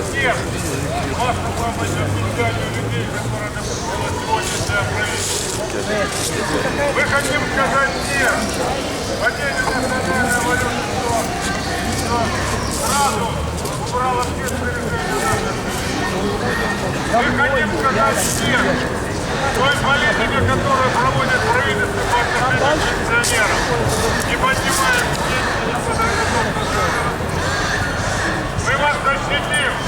всех вашу помощь объединению людей, которые написала сегодняшняя правительство. Мы хотим сказать нет, падение национального валюты, что сразу убрало все Мы хотим сказать нет, той политике, которую проводит правительство по отношению к пенсионерам, не поднимает деньги, не Мы вас защитим.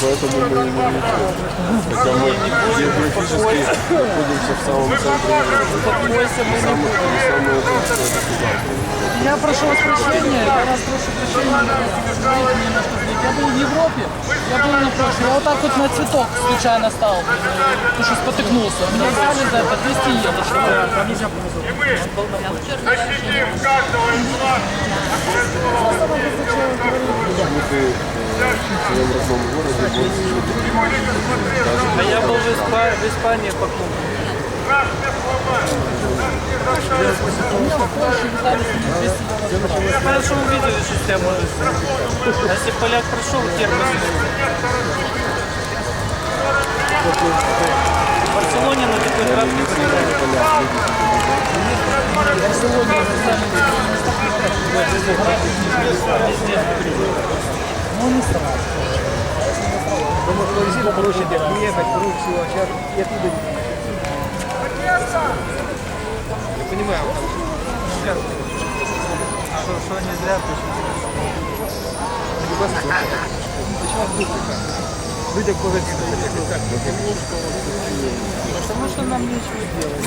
Поэтому мы не. Хотя мы географически находимся в самом центре. Я прошу вас прощения, я вас прошу прощения, я что был в Европе, я был на прошлом, я вот так вот на цветок случайно стал, потому что спотыкнулся. Меня взяли за это 200 евро. И мы защитим каждого из вас В своем родном городе больше. Не смотреть А я был в, Испа- в Испании по клубу. на все слова. Нас не заставят Меня в Польше взяли с ними 200 евро. Я хорошо увидели систему. А если поляк прошел термос. В Барселоне на такой травке Ну не страшно. что не зря Потому что нам нечего делать.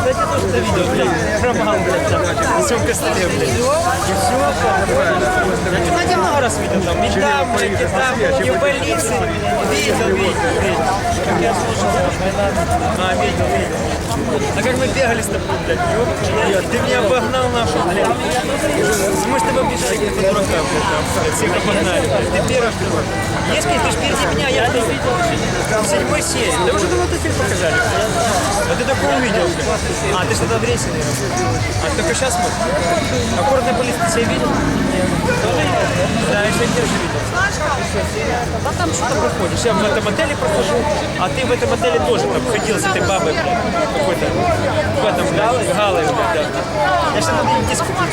Кстати, тоже это видео, блядь, хромал, блядь, там, на своем костыле, блядь. И все, Я тебя много раз видел, там, ментам, блядь, там, и в больнице. Видел, видел, видел. Как я слушал, а, видел, видел. А как мы бегали с тобой, блядь, ёпта, ты меня обогнал нахуй, блядь. Мы с тобой бежали, как по дуракам, всех обогнали. Ты первый. Если ты ж впереди меня, я это видел. В седьмой серии. Да уже давно ты фильм показали. А ты такой увидел. А, ты что-то в рейсе. А только сейчас смотришь? Аккордная полиция ты себя видел? Да, еще где же видел? Да там что-то проходишь. Я в этом отеле прохожу, а ты в этом отеле тоже там ходил с этой бабой, какой-то, в этом, Галой, Галой, да. Я что-то не диск купил.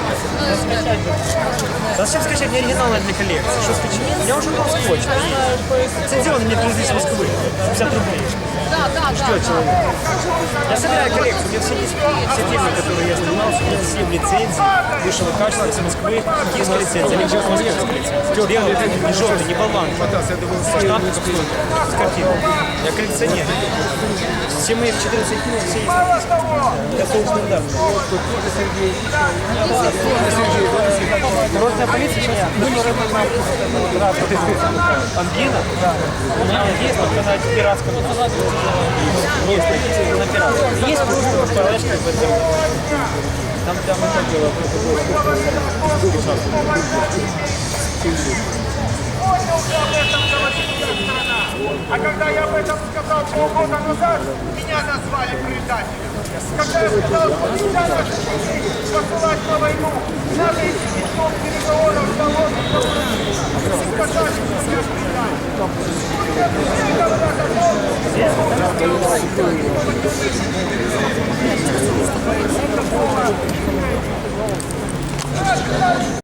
Пойдем. Зачем скачать мне оригинал для коллекции? Что скачать? Я уже был скотч. Лицензионный мне привезли из Москвы. 50 рублей. Да, да, да. Что человек? Я собираю коллекцию, у меня все. Все фильмы, которые я снимался, у меня все в лицензии. Высшего качества из Москвы, киевская лицензия. Или в Москве лицензия. Белый, не желтый, не болван. Штамп с. Я коллекционер. Все мои 14 фильмов, все есть. Я собственно, да. Народная полиция сейчас Ангина? У меня есть только на пиратском. Есть на пиратском. Есть просто флешка в этом. Там, там это было. А когда я об этом сказал полгода назад, меня назвали предателем когда я сказал, что нельзя наших детей посылать на войну, надо идти пешком переговоров с голодным и показать, что не обстрелять.